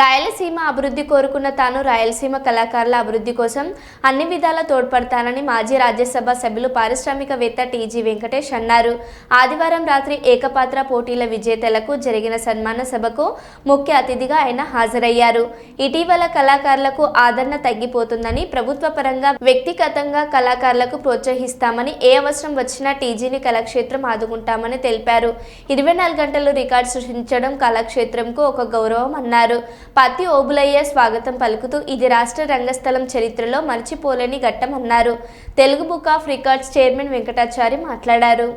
రాయలసీమ అభివృద్ధి కోరుకున్న తాను రాయలసీమ కళాకారుల అభివృద్ధి కోసం అన్ని విధాలా తోడ్పడతానని మాజీ రాజ్యసభ సభ్యులు పారిశ్రామికవేత్త టీజీ వెంకటేష్ అన్నారు. ఆదివారం రాత్రి ఏకపాత్ర పోటీల విజేతలకు జరిగిన సన్మాన సభకు ముఖ్య అతిథిగా ఆయన హాజరయ్యారు. ఇటీవల కళాకారులకు ఆదరణ తగ్గిపోతుందని ప్రభుత్వ పరంగా వ్యక్తిగతంగా కళాకారులకు ప్రోత్సహిస్తామని ఏ అవసరం వచ్చినా టీజీని కళాక్షేత్రం ఆదుకుంటామని తెలిపారు. ఇరవై నాలుగు గంటలు రికార్డు సృష్టించడం కళాక్షేత్రంకు ఒక గౌరవం అన్నారు. పత్తి ఓబులయ్య స్వాగతం పలుకుతూ ఇది రాష్ట్ర రంగస్థలం చరిత్రలో మర్చిపోలేని ఘట్టం అన్నారు Telugu book of records chairman Venkatachari మాట్లాడారు.